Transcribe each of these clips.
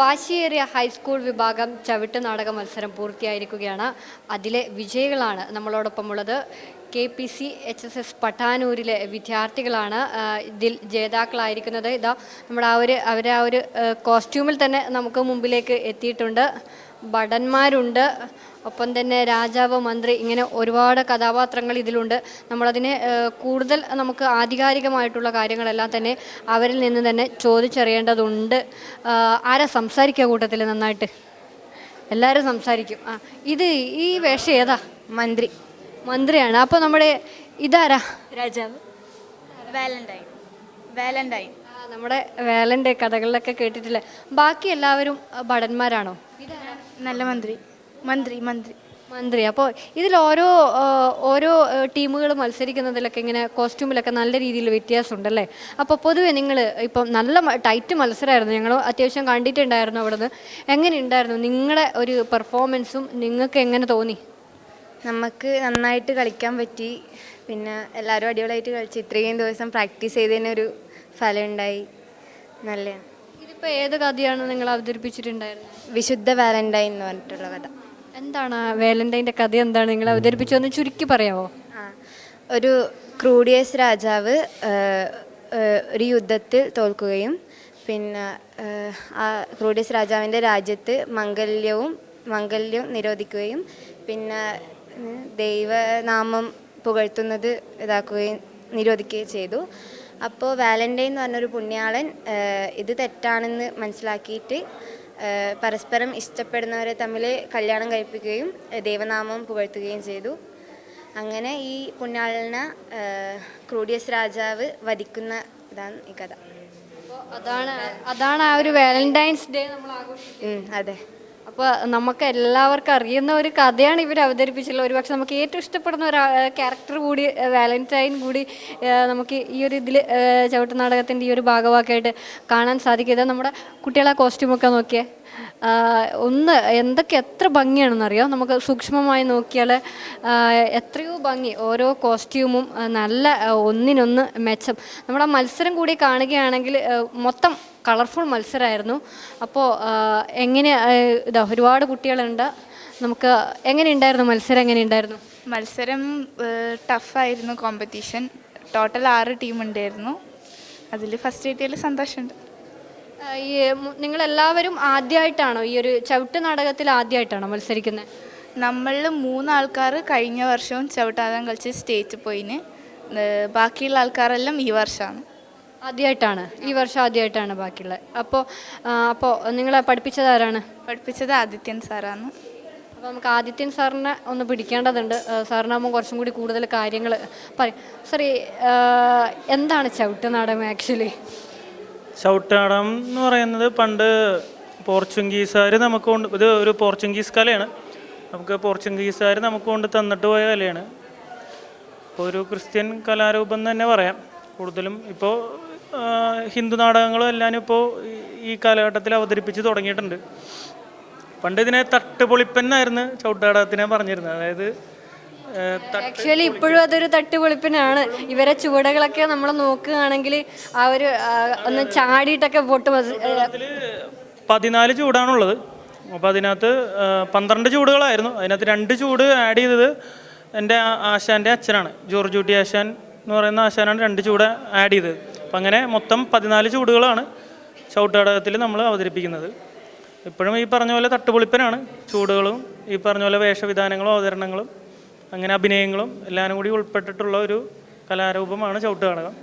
വാശിയേറിയ ഹൈസ്കൂൾ വിഭാഗം ചവിട്ട് നാടക മത്സരം പൂർത്തിയായിരിക്കുകയാണ്. അതിലെ വിജയികളാണ് നമ്മളോടൊപ്പമുള്ളത്. K P C H S S പട്ടാനൂരിലെ വിദ്യാർത്ഥികളാണ് ഇതിൽ ജേതാക്കളായിരിക്കുന്നത്. ഇതാ നമ്മുടെ ആ ഒരു അവരെ ആ ഒരു കോസ്റ്റ്യൂമിൽ തന്നെ നമുക്ക് മുമ്പിലേക്ക് എത്തിയിട്ടുണ്ട്. ഭടന്മാരുണ്ട്. ഒപ്പം തന്നെ രാജാവ് മന്ത്രി ഇങ്ങനെ ഒരുപാട് കഥാപാത്രങ്ങൾ ഇതിലുണ്ട്. നമ്മളതിനെ കൂടുതൽ നമുക്ക് ആധികാരികമായിട്ടുള്ള കാര്യങ്ങളെല്ലാം തന്നെ അവരിൽ നിന്ന് തന്നെ ചോദിച്ചറിയേണ്ടതുണ്ട്. ആരാ സംസാരിക്കുക കൂട്ടത്തിൽ നന്നായിട്ട്? എല്ലാവരും സംസാരിക്കും. ആ ഇത് ഈ വേഷം ഏതാ? മന്ത്രി. മന്ത്രിയാണ്. അപ്പോൾ നമ്മുടെ ഇതാരാ? രാജാവ് വാലന്റൈൻ. വാലന്റൈൻ. ആ, നമ്മുടെ വേലന്റെ കഥകളിലൊക്കെ കേട്ടിട്ടില്ല? ബാക്കി എല്ലാവരും ഭടന്മാരാണോ? നല്ല മന്ത്രി. മന്ത്രി മന്ത്രി. മന്ത്രി. അപ്പോൾ ഇതിൽ ഓരോ ആ, ഓരോ ടീമുകൾ മത്സരിക്കുന്നതിലൊക്കെ ഇങ്ങനെ കോസ്റ്റ്യൂമിലൊക്കെ നല്ല രീതിയിൽ വ്യത്യാസമുണ്ടല്ലേ? അപ്പോൾ പൊതുവെ നിങ്ങൾ ഇപ്പം നല്ല മ- ടൈറ്റ് മത്സരമായിരുന്നു ഞങ്ങൾ അത്യാവശ്യം കണ്ടിട്ടുണ്ടായിരുന്നു അവിടുന്ന്. എങ്ങനെ ഉണ്ടായിരുന്നു നിങ്ങളുടെ ഒരു പെർഫോമൻസും നിങ്ങൾക്ക് എങ്ങനെ തോന്നി? നമുക്ക് നന്നായിട്ട് കളിക്കാൻ പറ്റി. പിന്നെ എല്ലാവരും അടിപൊളിയായിട്ട് കളിച്ച്. ഇത്രയും ദിവസം പ്രാക്ടീസ് ചെയ്തതിനൊരു ഫലം ഉണ്ടായി നല്ല ഇതിപ്പോൾ ഏത് കഥയാണ് നിങ്ങൾ അവതരിപ്പിച്ചിട്ടുണ്ടായിരുന്നത്? വിശുദ്ധ വാലന്റൈൻ എന്ന് പറഞ്ഞിട്ടുള്ള കഥ. എന്താണ് ആ വേലന്റൈന്റെ കഥ എന്താണ് നിങ്ങൾ അവതരിപ്പിച്ചതെന്ന് ചുരുക്കി പറയാമോ ആ ഒരു ക്രൂഡിയസ് രാജാവ് ഒരു യുദ്ധത്തിൽ തോൽക്കുകയും പിന്നെ ആ, ക്രൂഡിയസ് രാജാവിന്റെ രാജ്യത്ത് മംഗല്യവും മംഗല്യം നിരോധിക്കുകയും പിന്നെ ദൈവനാമം പുകഴ്ത്തുന്നത് ഇതാക്കുകയും നിരോധിക്കുകയും ചെയ്തു. അപ്പോൾ വാലന്റൈൻ എന്ന് പറഞ്ഞൊരു പുണ്യാളൻ ഇത് തെറ്റാണെന്ന് മനസ്സിലാക്കിയിട്ട് പരസ്പരം ഇഷ്ടപ്പെടുന്നവരെ തമ്മിൽ കല്യാണം കഴിപ്പിക്കുകയും ദൈവനാമം പുകഴ്ത്തുകയും ചെയ്തു. അങ്ങനെ ഈ പുണ്യാളനെ ക്രൂഡിയസ് രാജാവ് വധിക്കുന്ന ഇതാണ് ഈ കഥ. അതാണ് അതാണ് ആ ഒരു വാലന്റൈൻസ് ഡേ നമ്മൾ ആഘോഷിക്കുന്നത് അതെ. അപ്പോൾ നമുക്ക് എല്ലാവർക്കും അറിയുന്ന ഒരു കഥയാണ് ഇവർ അവതരിപ്പിച്ചുള്ളത് ഒരുപക്ഷെ നമുക്ക് ഏറ്റവും ഇഷ്ടപ്പെടുന്ന ഒരു ക്യാരക്ടർ കൂടി വാലന്റൈൻ കൂടി നമുക്ക് ഈ ഒരു ഇതിൽ ചവിട്ട് നാടകത്തിന്റെ ഈ ഒരു ഭാഗമാക്കായിട്ട് കാണാൻ സാധിക്കും. ഇത് നമ്മുടെ കുട്ടികളെ കോസ്റ്റ്യൂമൊക്കെ നോക്കിയേ. ഒന്ന് എന്തൊക്കെ എത്ര ഭംഗിയാണെന്നറിയോ? നമുക്ക് സൂക്ഷ്മമായി നോക്കിയാൽ എത്രയോ ഭംഗി. ഓരോ കോസ്റ്റ്യൂമും നല്ല ഒന്നിനൊന്ന് മെച്ചം. നമ്മുടെ മത്സരം കൂടി കാണുകയാണെങ്കിൽ മൊത്തം കളർഫുൾ മത്സരമായിരുന്നു അപ്പോൾ എങ്ങനെ ഇതാ ഒരുപാട് കുട്ടികളുണ്ട്. നമുക്ക് എങ്ങനെ ഉണ്ടായിരുന്നു മത്സരം എങ്ങനെ ഉണ്ടായിരുന്നു മത്സരം ടഫായിരുന്നു കോമ്പറ്റീഷൻ. ടോട്ടൽ ആറ് ടീം ഉണ്ടായിരുന്നു അതിൽ ഫസ്റ്റ് കിട്ടിയതിൽ സന്തോഷമുണ്ട്. ഈ നിങ്ങളെല്ലാവരും ആദ്യമായിട്ടാണോ ഈ ഒരു ചവിട്ട് നാടകത്തിൽ ആദ്യമായിട്ടാണോ മത്സരിക്കുന്നത് നമ്മളിൽ മൂന്നാൾക്കാർ കഴിഞ്ഞ വർഷവും ചവിട്ടാതം കളിച്ച് സ്റ്റേറ്റ് പോയിന്. ബാക്കിയുള്ള ആൾക്കാരെല്ലാം ഈ വർഷമാണ് ആദ്യമായിട്ടാണ് ഈ വർഷം ആദ്യമായിട്ടാണ് ബാക്കിയുള്ളത് അപ്പോൾ അപ്പോൾ നിങ്ങളെ പഠിപ്പിച്ചത് ആരാണ്? പഠിപ്പിച്ചത് ആദിത്യൻ സാറാണ്. അപ്പോൾ നമുക്ക് ആദിത്യൻ സാറിനെ ഒന്ന് പിടിക്കേണ്ടതുണ്ട്. സാറിനാകുമ്പോൾ കുറച്ചും കൂടി കൂടുതൽ കാര്യങ്ങൾ പറയും. സോറി എന്താണ് ചവിട്ട് നാടകം ആക്ച്വലി ചവിട്ടാടം എന്ന് പറയുന്നത് പണ്ട് പോർച്ചുഗീസുകാർ നമുക്ക് കൊണ്ട് ഇത് ഒരു പോർച്ചുഗീസ് കലയാണ്. നമുക്ക് പോർച്ചുഗീസുകാർ നമുക്ക് കൊണ്ട് തന്നിട്ട് പോയ കലയാണ്. അപ്പോൾ ഒരു ക്രിസ്ത്യൻ കലാരൂപം തന്നെ പറയാം. കൂടുതലും ഇപ്പോൾ ഹിന്ദു നാടകങ്ങളും എല്ലാം ഇപ്പോൾ ഈ- കാലഘട്ടത്തിൽ അവതരിപ്പിച്ച് തുടങ്ങിയിട്ടുണ്ട്. പണ്ട് ഇതിനെ തട്ടുപൊളിപ്പെന്നായിരുന്നു ചവിട്ടാടകത്തിനെ പറഞ്ഞിരുന്നത്. അതായത് ആക്ച്വലി ഇപ്പോഴും അതൊരു തട്ടുപൊളിപ്പിനാണ്. ഇവരെ ചുവടുകളൊക്കെ നമ്മൾ നോക്കുകയാണെങ്കിൽ ആ ഒരു ഒന്ന് ചാടിയിട്ടൊക്കെ പൊട്ട് പതിനാല് ചൂടാണുള്ളത്. അപ്പോൾ അതിനകത്ത് പന്ത്രണ്ട് ചൂടുകളായിരുന്നു. അതിനകത്ത് രണ്ട് ചൂട് ആഡ് ചെയ്തത് എന്റെ ആശാന്റെ അച്ഛനാണ്. ജോർജ് കുട്ടി ആശാൻ എന്ന് പറയുന്ന ആശാനാണ് രണ്ട് ചൂട് ആഡ് ചെയ്തത്. അപ്പം അങ്ങനെ മൊത്തം പതിനാല് ചൂടുകളാണ് ചവിട്ടാടകത്തിൽ നമ്മൾ അവതരിപ്പിക്കുന്നത്. ഇപ്പോഴും ഈ പറഞ്ഞ പോലെ തട്ടുപൊളിപ്പനാണ്. ചൂടുകളും ഈ പറഞ്ഞ പോലെ വേഷവിധാനങ്ങളും അവതരണങ്ങളും അങ്ങനെ അഭിനയങ്ങളും എല്ലാം കൂടി ഉൾപ്പെട്ടിട്ടുള്ള ഒരു കലാരൂപമാണ് ചവിട്ടുനാടകം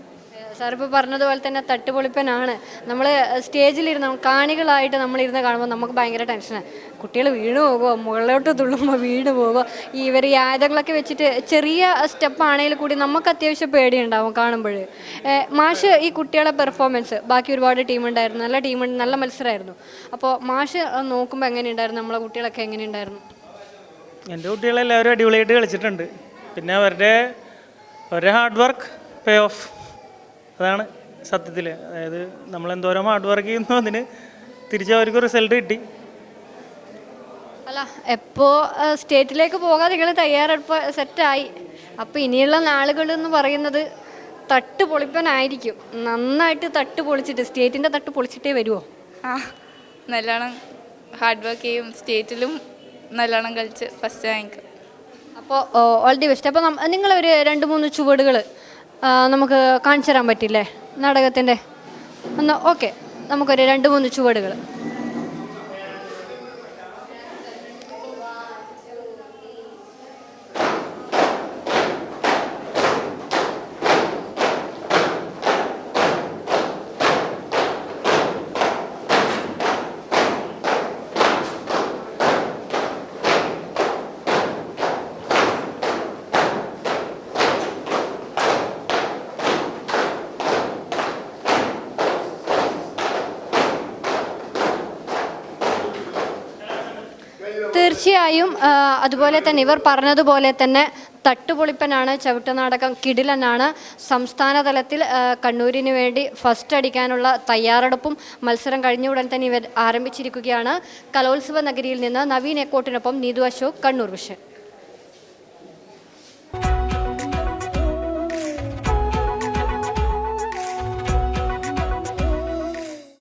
സാർ ഇപ്പോൾ പറഞ്ഞതുപോലെ തന്നെ തട്ടുപൊളിപ്പനാണ്. നമ്മൾ സ്റ്റേജിലിരുന്ന് കാണികളായിട്ട് നമ്മളിരുന്ന് കാണുമ്പോൾ നമുക്ക് ഭയങ്കര ടെൻഷനാണ് കുട്ടികൾ വീണു പോകുമോ മുകളിലോട്ട് തുള്ളുമ്പോൾ വീണ് പോകുമോ ഈ ഇവർ ഈ ആയുധങ്ങളൊക്കെ വെച്ചിട്ട് ചെറിയ സ്റ്റെപ്പ് ആണെങ്കിൽ കൂടി നമുക്ക് അത്യാവശ്യം പേടിയുണ്ടാവും കാണുമ്പോൾ മാഷ് ഈ കുട്ടികളെ പെർഫോമൻസ് ബാക്കി ഒരുപാട് ടീമുണ്ടായിരുന്നു നല്ല ടീമുണ്ട് നല്ല മത്സരമായിരുന്നു അപ്പോൾ മാഷ് നോക്കുമ്പോൾ എങ്ങനെയുണ്ടായിരുന്നു? നമ്മളെ കുട്ടികളൊക്കെ എങ്ങനെയുണ്ടായിരുന്നു? എന്റെ കുട്ടികളെല്ലാവരും അടിപൊളിയായിട്ട് കളിച്ചിട്ടുണ്ട്. പിന്നെ അവരുടെ അവരുടെ ഹാർഡ് വർക്ക് പേ ഓഫ് അതാണ് സത്യത്തിൽ അതായത് നമ്മൾ എന്തോരം ഹാർഡ് വർക്ക് ചെയ്യുന്നു അതിന് തിരിച്ച് അവർക്ക് റിസൾട്ട് കിട്ടി. അല്ല എപ്പോൾ സ്റ്റേറ്റിലേക്ക് പോകാൻ നിങ്ങൾ തയ്യാറെടുപ്പ് സെറ്റായി അപ്പോൾ ഇനിയുള്ള നാളുകൾ എന്ന് പറയുന്നത് തട്ട് പൊളിപ്പനായിരിക്കും. നന്നായിട്ട് തട്ട് പൊളിച്ചിട്ട് സ്റ്റേറ്റിന്റെ തട്ട് പൊളിച്ചിട്ടേ വരുമോ ആ നല്ലോണം ഹാർഡ് വർക്ക് ചെയ്യും. സ്റ്റേറ്റിലും നല്ലോണം കളിച്ച് ഫസ്റ്റ് വാങ്ങിക്കും അപ്പോൾ ഓൾ ദി ബെസ്റ്റ് അപ്പോൾ നിങ്ങളൊരു രണ്ട് മൂന്ന് ചുവടുകൾ നമുക്ക് കാണിച്ചു തരാൻ പറ്റില്ലേ? നാടകത്തിന്റെ ഒന്ന് ഓക്കെ നമുക്കൊരു രണ്ട് മൂന്ന് ചുവടുകൾ തീർച്ചയായും അതുപോലെ തന്നെ ഇവർ പറഞ്ഞതുപോലെ തന്നെ തട്ടുപൊളിപ്പനാണ് ചവിട്ടുനാടകം കിടിലനാണ്. സംസ്ഥാന തലത്തിൽ കണ്ണൂരിന് വേണ്ടി ഫസ്റ്റ് അടിക്കാനുള്ള തയ്യാറെടുപ്പും മത്സരം കഴിഞ്ഞ ഉടൻ തന്നെ ഇവർ ആരംഭിച്ചിരിക്കുകയാണ്. കലോത്സവ നഗരിയിൽ നിന്ന് നവീൻ എക്കോട്ടിനൊപ്പം നീതു അശോക് കണ്ണൂർ വിഷൻ.